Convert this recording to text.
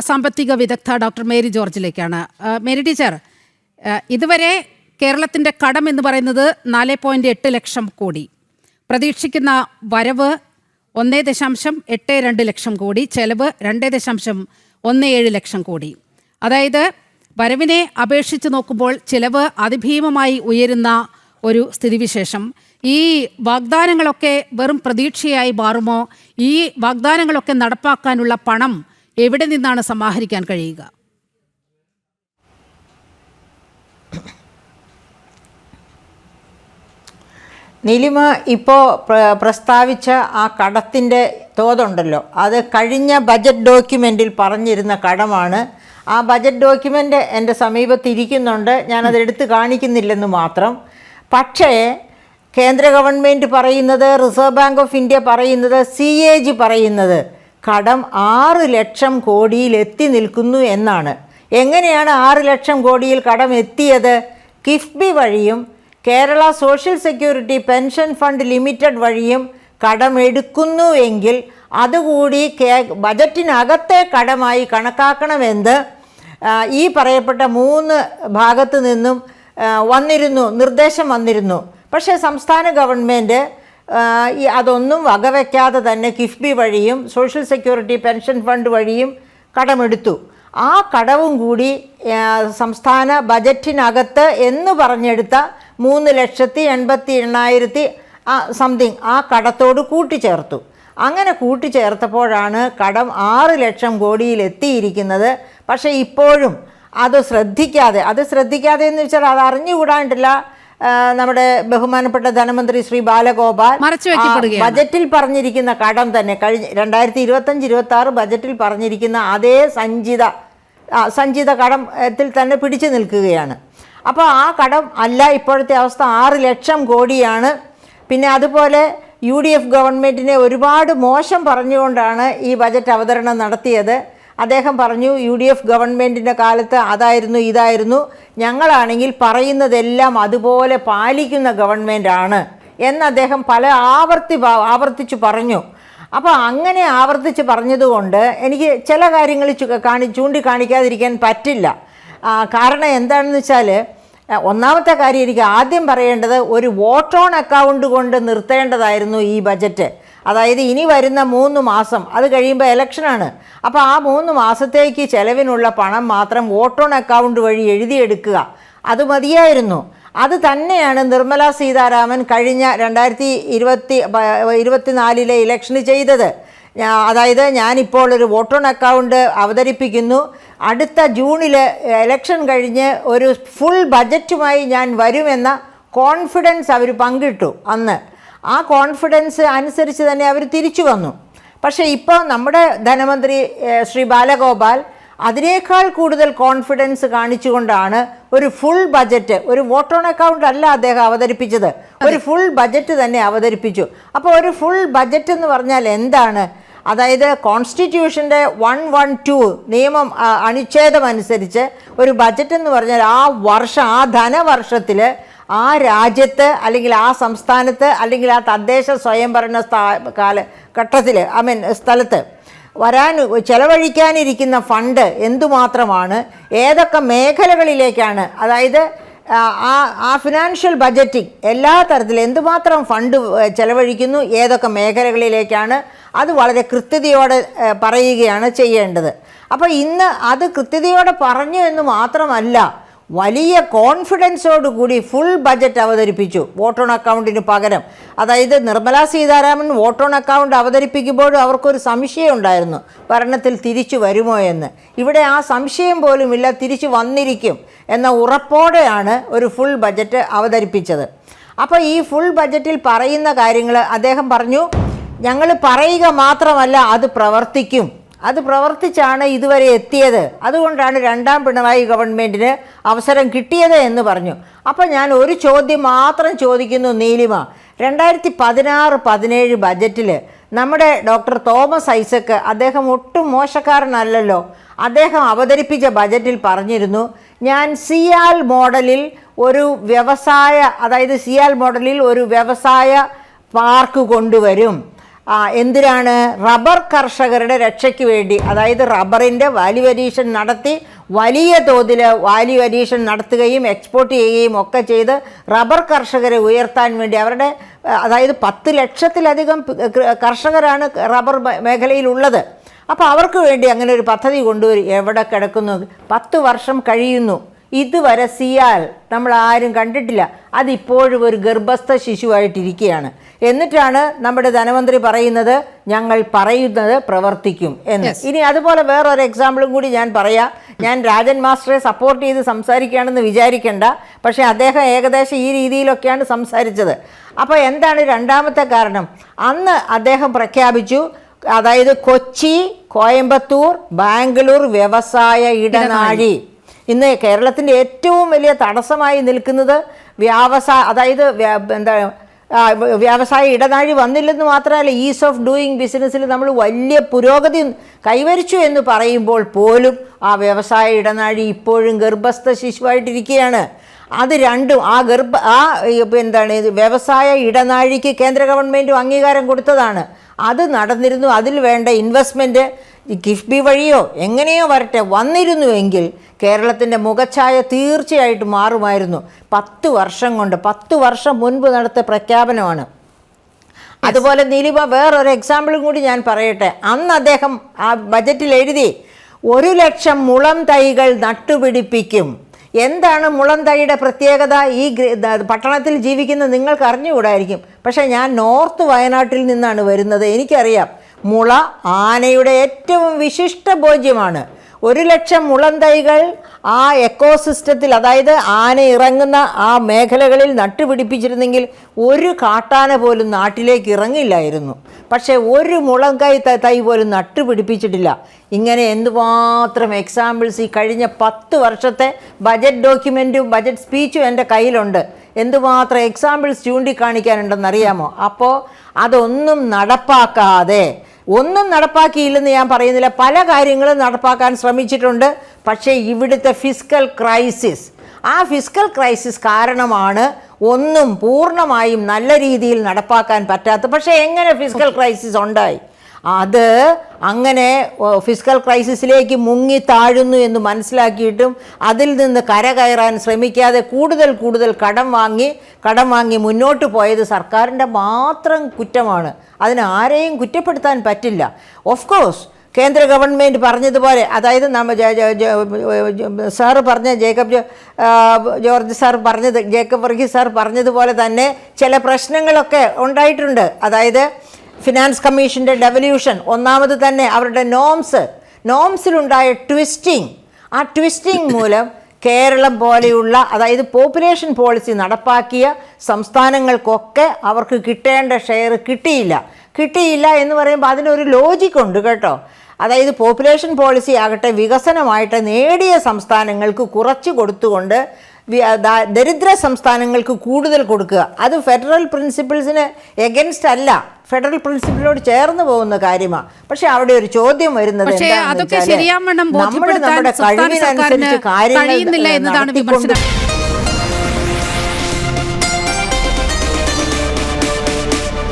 സാമ്പത്തിക വിദഗ്ധ doctor Mary ജോർജിലേക്കാണ്. മേരി ടീച്ചർ ഇതുവരെ കേരളത്തിന്റെ കടം എന്ന് പറയുന്നത് നാല് പോയിന്റ് എട്ട് ലക്ഷം കോടി. പ്രതീക്ഷിക്കുന്ന വരവ് ഒന്നേ ദശാംശം എട്ട് രണ്ട് ലക്ഷം കോടി ചെലവ് രണ്ട് ദശാംശം ഒന്ന് ഏഴ് ലക്ഷം കോടി. അതായത് വരവിനെ അപേക്ഷിച്ച് നോക്കുമ്പോൾ ചിലവ് അതിഭീമമായി ഉയരുന്ന ഒരു സ്ഥിതിവിശേഷം. ഈ വാഗ്ദാനങ്ങളൊക്കെ വെറും പ്രതീക്ഷയായി മാറുമോ? ഈ വാഗ്ദാനങ്ങളൊക്കെ നടപ്പാക്കാനുള്ള പണം എവിടെ നിന്നാണ് സമാഹരിക്കാൻ കഴിയുക? നിലിമ ഇപ്പോൾ പ്രസ്താവിച്ച ആ കടത്തിന്റെ തോതുണ്ടല്ലോ. അത് കഴിഞ്ഞ ബജറ്റ് ഡോക്യുമെന്റിൽ പറഞ്ഞിരുന്ന കടമാണ്. ആ ബജറ്റ് ഡോക്യുമെന്റ് എന്റെ സമീപത്തിരിക്കുന്നുണ്ട് ഞാനത് എടുത്ത് കാണിക്കുന്നില്ലെന്ന് മാത്രം. പക്ഷേ കേന്ദ്ര ഗവൺമെന്റ് പറയുന്നത് റിസർവ് ബാങ്ക് ഓഫ് ഇന്ത്യ പറയുന്നത് സി എ ജി പറയുന്നത് കടം ആറ് ലക്ഷം കോടിയിൽ എത്തി നിൽക്കുന്നു എന്നാണ്. എങ്ങനെയാണ് ആറ് ലക്ഷം കോടിയിൽ കടം എത്തിയത്? കിഫ്ബി വഴിയും Kerala social security pension fund limited വഴിയും കടമെടുക്കുന്നു എങ്കിൽ അതുകൂടി കേ ബജറ്റിനകത്തെ കടമായി കണക്കാക്കണമെന്ന് ഈ പറയപ്പെട്ട മൂന്ന് ഭാഗത്തു നിന്നും വന്നിരുന്നു നിർദ്ദേശം വന്നിരുന്നു. പക്ഷേ സംസ്ഥാന ഗവൺമെന്റ് ഈ അതൊന്നും വകവയ്ക്കാതെ തന്നെ കിഫ്ബി വഴിയും സോഷ്യൽ സെക്യൂരിറ്റി പെൻഷൻ ഫണ്ട് വഴിയും കടമെടുത്തു. ആ കടവും കൂടി സംസ്ഥാന ബജറ്റിനകത്ത് എന്ന് പറഞ്ഞെടുത്ത മൂന്ന് ലക്ഷത്തി എൺപത്തി എണ്ണായിരത്തി സംതിങ് ആ കടത്തോട് കൂട്ടിച്ചേർത്തു. അങ്ങനെ കൂട്ടിച്ചേർത്തപ്പോഴാണ് കടം ആറ് ലക്ഷം കോടിയിലെത്തിയിരിക്കുന്നത്. പക്ഷേ ഇപ്പോഴും അത് ശ്രദ്ധിക്കാതെ അത് ശ്രദ്ധിക്കാതെ എന്ന് വെച്ചാൽ അത് അറിഞ്ഞുകൂടാണ്ടില്ല. നമ്മുടെ ബഹുമാനപ്പെട്ട ധനമന്ത്രി ശ്രീ ബാലഗോപാൽ. ബജറ്റിൽ പറഞ്ഞിരിക്കുന്ന കടം തന്നെ കഴിഞ്ഞ രണ്ടായിരത്തി ഇരുപത്തഞ്ച് ഇരുപത്തി ആറ് ബജറ്റിൽ പറഞ്ഞിരിക്കുന്ന അതേ സഞ്ചിത സഞ്ചിത കടത്തിൽ തന്നെ പിടിച്ചു നിൽക്കുകയാണ്. അപ്പോൾ ആ കടം അല്ല ഇപ്പോഴത്തെ അവസ്ഥ ആറ് ലക്ഷം കോടിയാണ്. പിന്നെ അതുപോലെ യു ഡി എഫ് ഗവൺമെന്റിനെ ഒരുപാട് മോശം പറഞ്ഞുകൊണ്ടാണ് ഈ ബജറ്റ് അവതരണം നടത്തിയത്. അദ്ദേഹം പറഞ്ഞു യു ഡി എഫ് ഗവൺമെന്റിന്റെ കാലത്ത് അതായിരുന്നു ഇതായിരുന്നു. ഞങ്ങളാണെങ്കിൽ പറയുന്നതെല്ലാം അതുപോലെ പാലിക്കുന്ന ഗവൺമെന്റാണ് എന്ന് അദ്ദേഹം പല ആവർത്തി ആവർത്തിച്ചു പറഞ്ഞു. അപ്പോൾ അങ്ങനെ ആവർത്തിച്ച് പറഞ്ഞതുകൊണ്ട് എനിക്ക് ചില കാര്യങ്ങൾ കാണി ചൂണ്ടിക്കാണിക്കാതിരിക്കാൻ പറ്റില്ല. കാരണം എന്താണെന്ന് വെച്ചാൽ ഒന്നാമത്തെ കാര്യം എനിക്ക് ആദ്യം പറയേണ്ടത് ഒരു വോട്ട് ഓൺ അക്കൗണ്ട് കൊണ്ട് നിർത്തേണ്ടതായിരുന്നു ഈ ബജറ്റ്. അതായത് ഇനി വരുന്ന മൂന്ന് മാസം അത് കഴിയുമ്പോൾ ഇലക്ഷനാണ് അപ്പോൾ ആ മൂന്ന് മാസത്തേക്ക് ചെലവിനുള്ള പണം മാത്രം വോട്ടോൺ അക്കൗണ്ട് വഴി എഴുതിയെടുക്കുക. അത് മതിയായിരുന്നു. അത് തന്നെയാണ് നിർമ്മല സീതാരാമൻ കഴിഞ്ഞ രണ്ടായിരത്തി ഇരുപത്തി ഇരുപത്തിനാലിലെ ഇലക്ഷന് ചെയ്തത്. അതായത് ഞാനിപ്പോൾ ഒരു വോട്ടോൺ അക്കൗണ്ട് അവതരിപ്പിക്കുന്നു. അടുത്ത ജൂണിൽ ഇലക്ഷൻ കഴിഞ്ഞ് ഒരു ഫുൾ ബജറ്റുമായി ഞാൻ വരുമെന്ന കോൺഫിഡൻസ് അവർ പങ്കിട്ടു അന്ന്. ആ കോൺഫിഡൻസ് അനുസരിച്ച് തന്നെ അവർ തിരിച്ചു വന്നു. പക്ഷേ ഇപ്പോൾ നമ്മുടെ ധനമന്ത്രി ശ്രീ ബാലഗോപാൽ അതിനേക്കാൾ കൂടുതൽ കോൺഫിഡൻസ് കാണിച്ചുകൊണ്ടാണ് ഒരു ഫുൾ ബജറ്റ് ഒരു വോട്ട് ഓൺ അക്കൗണ്ട് അല്ല അദ്ദേഹം അവതരിപ്പിച്ചത്. ഒരു ഫുൾ ബജറ്റ് തന്നെ അവതരിപ്പിച്ചു. അപ്പോൾ ഒരു ഫുൾ ബജറ്റ് എന്ന് പറഞ്ഞാൽ എന്താണ്? അതായത് കോൺസ്റ്റിറ്റ്യൂഷന്റെ വൺ വൺ ടു നിയമം അനുച്ഛേദം അനുസരിച്ച് ഒരു ബജറ്റ് എന്ന് പറഞ്ഞാൽ ആ വർഷം ആ ധനവർഷത്തിൽ ആ രാജ്യത്ത് അല്ലെങ്കിൽ ആ സംസ്ഥാനത്ത് അല്ലെങ്കിൽ ആ തദ്ദേശ സ്വയംഭരണ സ്ഥാ കാല ഘട്ടത്തിൽ ഐ മീൻ സ്ഥലത്ത് വരാൻ ചെലവഴിക്കാനിരിക്കുന്ന ഫണ്ട് എന്തുമാത്രമാണ് ഏതൊക്കെ മേഖലകളിലേക്കാണ് അതായത് ആ, ആ ഫിനാൻഷ്യൽ ബജറ്റിംഗ് എല്ലാ തരത്തിലും എന്തുമാത്രം ഫണ്ട് ചെലവഴിക്കുന്നു ഏതൊക്കെ മേഖലകളിലേക്കാണ് അത് വളരെ കൃത്യതയോടെ പറയുകയാണ് ചെയ്യേണ്ടത്. അപ്പോൾ ഇന്ന് അത് കൃത്യതയോടെ പറഞ്ഞു എന്ന് മാത്രമല്ല വലിയ കോൺഫിഡൻസോടുകൂടി ഫുൾ ബജറ്റ് അവതരിപ്പിച്ചു വോട്ട് ഓൺ അക്കൗണ്ടിന് പകരം. അതായത് Nirmala Sitharaman vote on account അവതരിപ്പിക്കുമ്പോഴും അവർക്കൊരു സംശയം ഉണ്ടായിരുന്നു. ഭരണത്തിൽ തിരിച്ചു വരുമോ എന്ന്. ഇവിടെ ആ സംശയം പോലുമില്ല തിരിച്ചു വന്നിരിക്കും എന്ന ഉറപ്പോടെയാണ് ഒരു ഫുൾ ബജറ്റ് അവതരിപ്പിച്ചത്. അപ്പോൾ ഈ ഫുൾ ബജറ്റിൽ പറയുന്ന കാര്യങ്ങൾ അദ്ദേഹം പറഞ്ഞു ഞങ്ങൾ പറയുക മാത്രമല്ല അത് പ്രവർത്തിക്കും. അത് പ്രവർത്തിച്ചാണ് ഇതുവരെ എത്തിയത്. അതുകൊണ്ടാണ് രണ്ടാം പിണറായി ഗവൺമെന്റിന് അവസരം കിട്ടിയത് എന്ന് പറഞ്ഞു. അപ്പോൾ ഞാൻ ഒരു ചോദ്യം മാത്രം ചോദിക്കുന്നു നീലിമ. രണ്ടായിരത്തി പതിനാറ് പതിനേഴ് ബജറ്റിൽ നമ്മുടെ ഡോക്ടർ തോമസ് ഐസക്ക് അദ്ദേഹം ഒട്ടും മോശക്കാരനല്ലല്ലോ. അദ്ദേഹം അവതരിപ്പിച്ച ബജറ്റിൽ പറഞ്ഞിരുന്നു ഞാൻ സിയാൽ മോഡലിൽ ഒരു വ്യവസായ അതായത് സിയാൽ മോഡലിൽ ഒരു വ്യവസായ പാർക്ക് കൊണ്ടുവരും. എന്തിനാണ്? റബ്ബർ കർഷകരുടെ രക്ഷയ്ക്ക് വേണ്ടി. അതായത് റബ്ബറിന്റെ വാല്യൂ അഡീഷൻ നടത്തി വലിയ തോതിൽ വാല്യൂ അഡീഷൻ നടത്തുകയും എക്സ്പോർട്ട് ചെയ്യുകയും ഒക്കെ ചെയ്ത് റബ്ബർ കർഷകരെ ഉയർത്താൻ വേണ്ടി അവരുടെ അതായത് പത്ത് ലക്ഷത്തിലധികം കർഷകരാണ് റബ്ബർ മേഖലയിലുള്ളത്. അപ്പോൾ അവർക്ക് വേണ്ടി അങ്ങനെ ഒരു പദ്ധതി കൊണ്ടുവരും എവിടെ കിടക്കുന്നു? പത്ത് വർഷം കഴിയുന്നു. ഇതുവരെ സിയാൽ നമ്മൾ ആരും കണ്ടിട്ടില്ല. അതിപ്പോഴും ഒരു ഗർഭസ്ഥ ശിശുവായിട്ടിരിക്കുകയാണ്. എന്നിട്ടാണ് നമ്മുടെ ധനമന്ത്രി പറയുന്നത് ഞങ്ങൾ പറയുന്നത് പ്രവർത്തിക്കും എന്ന്. ഇനി അതുപോലെ വേറൊരു എക്സാമ്പിളും കൂടി ഞാൻ പറയാം. ഞാൻ രാജൻ മാസ്റ്ററെ സപ്പോർട്ട് ചെയ്ത് സംസാരിക്കുകയാണെന്ന് വിചാരിക്കേണ്ട. പക്ഷേ അദ്ദേഹം ഏകദേശം ഈ രീതിയിലൊക്കെയാണ് സംസാരിച്ചത്. അപ്പോൾ എന്താണ് രണ്ടാമത്തെ കാരണം? അന്ന് അദ്ദേഹം പ്രഖ്യാപിച്ചു അതായത് കൊച്ചി കോയമ്പത്തൂർ ബാംഗ്ലൂർ വ്യവസായ ഇടനാഴി. ഇന്ന് കേരളത്തിന്റെ ഏറ്റവും വലിയ തടസ്സമായി നിൽക്കുന്നത് വ്യാവസായ അതായത് എന്താ വ്യാവസായ ഇടനാഴി വന്നില്ലെന്ന് മാത്രമല്ല ഈസ് ഓഫ് ഡൂയിങ് ബിസിനസ്സിൽ നമ്മൾ വലിയ പുരോഗതി കൈവരിച്ചു എന്ന് പറയുമ്പോൾ പോലും ആ വ്യവസായ ഇടനാഴി ഇപ്പോഴും ഗർഭസ്ഥ ശിശുവായിട്ടിരിക്കുകയാണ്. അത് രണ്ടും ആ ഗർഭ ആ എന്താണ് വ്യവസായ ഇടനാഴിക്ക് കേന്ദ്ര ഗവൺമെന്റും അംഗീകാരം കൊടുത്തതാണ്. അത് നടന്നിരുന്നു അതിൽ വേണ്ട ഇൻവെസ്റ്റ്മെന്റ് കിഫ്ബി വഴിയോ എങ്ങനെയോ വരട്ടെ വന്നിരുന്നുവെങ്കിൽ കേരളത്തിന്റെ മുഖഛായ തീർച്ചയായിട്ടും മാറുമായിരുന്നു. പത്ത് വർഷം കൊണ്ട് പത്ത് വർഷം മുൻപ് നടത്തിയ പ്രഖ്യാപനമാണ്. അതുപോലെ നീലിമ വേറൊരു എക്സാമ്പിളും കൂടി ഞാൻ പറയട്ടെ. അന്ന് അദ്ദേഹം ആ ബജറ്റിൽ എഴുതി ഒരു ലക്ഷം മുളം തൈകൾ നട്ടുപിടിപ്പിക്കും. എന്താണ് മുളം തൈയുടെ പ്രത്യേകത? ഈ പട്ടണത്തിൽ ജീവിക്കുന്ന നിങ്ങൾക്ക് അറിഞ്ഞുകൂടായിരിക്കും. പക്ഷേ ഞാൻ നോർത്ത് വയനാട്ടിൽ നിന്നാണ് വരുന്നത് എനിക്കറിയാം. മുള ആനയുടെ ഏറ്റവും വിശിഷ്ട ഭോജ്യമാണ്. ഒരു ലക്ഷം മുളം തൈകൾ ആ എക്കോസിസ്റ്റത്തിൽ അതായത് ആന ഇറങ്ങുന്ന ആ മേഖലകളിൽ നട്ടുപിടിപ്പിച്ചിരുന്നെങ്കിൽ ഒരു കാട്ടാന പോലും നാട്ടിലേക്ക് ഇറങ്ങില്ലായിരുന്നു. പക്ഷേ ഒരു മുളം കൈ തൈ പോലും നട്ടുപിടിപ്പിച്ചിട്ടില്ല. ഇങ്ങനെ എന്തുമാത്രം എക്സാമ്പിൾസ് ഈ കഴിഞ്ഞ പത്ത് വർഷത്തെ ബജറ്റ് ഡോക്യുമെന്റും ബജറ്റ് സ്പീച്ചും എന്റെ കയ്യിലുണ്ട്. എന്തുമാത്രം എക്സാമ്പിൾസ് ചൂണ്ടിക്കാണിക്കാനുണ്ടെന്നറിയാമോ? അപ്പോൾ അതൊന്നും നടപ്പാക്കാതെ ഒന്നും നടപ്പാക്കിയില്ലെന്ന് ഞാൻ പറയുന്നില്ല. പല കാര്യങ്ങളും നടപ്പാക്കാൻ ശ്രമിച്ചിട്ടുണ്ട്. പക്ഷേ ഇവിടുത്തെ ഫിസിക്കൽ ക്രൈസിസ് ആ ഫിസിക്കൽ ക്രൈസിസ് കാരണമാണ് ഒന്നും പൂർണമായും നല്ല രീതിയിൽ നടപ്പാക്കാൻ പറ്റാത്ത പക്ഷേ എങ്ങനെ ഫിസിക്കൽ ക്രൈസിസ് ഉണ്ടായി? അത് അങ്ങനെ ഫിസിക്കൽ ക്രൈസിസിലേക്ക് മുങ്ങി താഴുന്നു എന്ന് മനസ്സിലാക്കിയിട്ടും അതിൽ നിന്ന് കരകയറാൻ ശ്രമിക്കാതെ കൂടുതൽ കൂടുതൽ കടം വാങ്ങി കടം വാങ്ങി മുന്നോട്ട് പോയത് സർക്കാരിന്റെ മാത്രം കുറ്റമാണ്. അതിന് ആരെയും കുറ്റപ്പെടുത്താൻ പറ്റില്ല. ഓഫ് കോഴ്സ് കേന്ദ്ര ഗവൺമെന്റ് പറഞ്ഞതുപോലെ അതായത് നമ്മൾ സാറ് പറഞ്ഞ ജേക്കബ് ജോർജ് സാർ പറഞ്ഞത് ജേക്കബ് വർഗീസ് സാർ പറഞ്ഞതുപോലെ തന്നെ ചില പ്രശ്നങ്ങളൊക്കെ ഉണ്ടായിട്ടുണ്ട്. അതായത് ഫിനാൻസ് കമ്മീഷന്റെ ഡെവല്യൂഷൻ ഒന്നാമത് തന്നെ അവരുടെ നോംസ്. നോംസിലുണ്ടായ ട്വിസ്റ്റിംഗ് ആ ട്വിസ്റ്റിംഗ് മൂലം കേരളം പോലെയുള്ള അതായത് പോപ്പുലേഷൻ പോളിസി നടപ്പാക്കിയ സംസ്ഥാനങ്ങൾക്കൊക്കെ അവർക്ക് കിട്ടേണ്ട ഷെയർ കിട്ടിയില്ല. കിട്ടിയില്ല എന്ന് പറയുമ്പോൾ അതിനൊരു ലോജിക് ഉണ്ട് കേട്ടോ. അതായത് പോപ്പുലേഷൻ പോളിസി ആകട്ടെ വികസനമായിട്ട് നേടിയ സംസ്ഥാനങ്ങൾക്ക് കുറച്ച് കൊടുത്തുകൊണ്ട് ദരിദ്ര സംസ്ഥാനങ്ങൾക്ക് കൂടുതൽ കൊടുക്കുക. അത് ഫെഡറൽ പ്രിൻസിപ്പിൾസിന് എഗൻസ്റ്റ് അല്ല. ഫെഡറൽ പ്രിൻസിപ്പിളിനോട് ചേർന്ന് പോകുന്ന കാര്യമാണ് പക്ഷെ അവിടെ ഒരു ചോദ്യം വരുന്നത് നമ്മൾ നമ്മുടെ കഴിവിനനുസരിച്ച് കാര്യങ്ങൾ